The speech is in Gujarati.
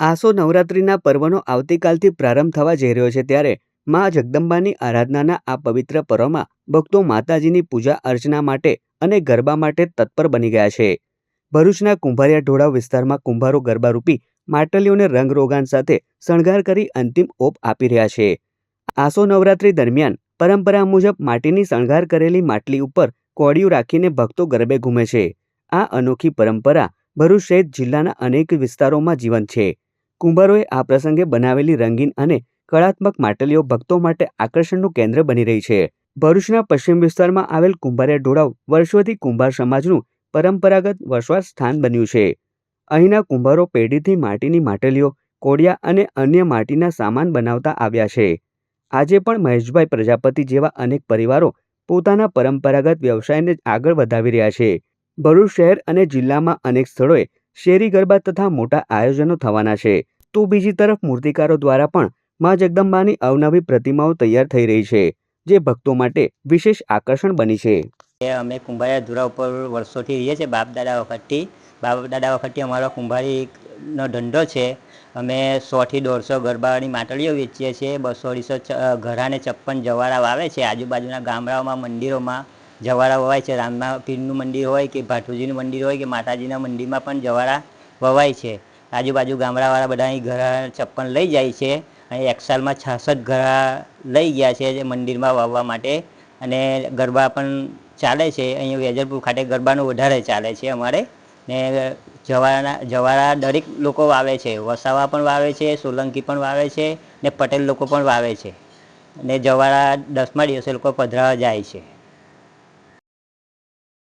આસો નવરાત્રિના પર્વનો આવતીકાલથી પ્રારંભ થવા જઈ રહ્યો છે ત્યારે મા જગદંબાની આરાધનાના આ પવિત્ર પર્વમાં ભક્તો માતાજીની પૂજા અર્ચના માટે અને ગરબા માટે તત્પર બની ગયા છે. ભરૂચના કુંભારિયા ઢોળાવ વિસ્તારમાં કુંભારો ગરબારૂપી માટલીઓને રંગરોગાન સાથે શણગાર કરી અંતિમ ઓપ આપી રહ્યા છે. આસો નવરાત્રી દરમિયાન પરંપરા મુજબ માટીની શણગાર કરેલી માટલી ઉપર કોડિયું રાખીને ભક્તો ગરબે ઘૂમે છે. આ અનોખી પરંપરા ભરૂચ સહિત જિલ્લાના અનેક વિસ્તારોમાં જીવંત છે. કુંભારોએ આ પ્રસંગે બનાવેલી રંગીન અને કળાત્મક માટલીઓ ભક્તો માટે આકર્ષણનું કેન્દ્ર બની રહી છે. ભરૂચના પશ્ચિમ વિસ્તારમાં આવેલ કુંભારિયા ઢોળાવ વર્ષોથી કુંભાર સમાજનું પરંપરાગત વસવાટ સ્થાન બન્યું છે. અહીંના કુંભારો પેઢીથી માટીની માટલીઓ, કોડિયા અને અન્ય માટીના સામાન બનાવતા આવ્યા છે. આજે પણ મહેશભાઈ પ્રજાપતિ જેવા અનેક પરિવારો પોતાના પરંપરાગત વ્યવસાયને આગળ વધાવી રહ્યા છે. ભરૂચ શહેર અને જિલ્લામાં અનેક સ્થળોએ શેરી ગરબા તથા મોટા આયોજનો થવાના છે. તો બીજી તરફ મૂર્તિકારો દ્વારા પણ મા જગદંબાની અવનવી પ્રતિમાઓ તૈયાર થઈ રહી છે, જે ભક્તો માટે વિશેષ આકર્ષણ બની છે. અમે કુંભારી ધુરા ઉપર વર્ષોથી રહીએ છીએ, બાપ દાદા વખતથી. બાપ દાદા વખતથી અમારો કુંભારીનો ધંધો છે. અમે સોથી દોઢસો ગરબાની માટલીઓ વેચીએ છીએ, બસો અઢીસો ઘરાને છપ્પન જવારા વાવે છે. આજુબાજુના ગામડાઓમાં, મંદિરોમાં જવારા વવાય છે. રામના પીરનું મંદિર હોય કે ભાટુજીનું મંદિર હોય કે માતાજીના મંદિરમાં પણ જવારા વવાય છે. આજુબાજુ ગામડાવાળા બધા અહીં ઘરા ચપ્પલ લઈ જાય છે. અહીં એક સાલમાં છાસઠ ઘરા લઈ ગયા છે જે મંદિરમાં વાવવા માટે. અને ગરબા પણ ચાલે છે. અહીંયા વેજલપુર ખાતે ગરબાનું વધારે ચાલે છે અમારે. ને જવારાના જવારા દરેક લોકો વાવે છે. વસાવા પણ વાવે છે, સોલંકી પણ વાવે છે ને પટેલ લોકો પણ વાવે છે. ને જવારા દસમા દિવસે લોકો પધરાવા જાય છે.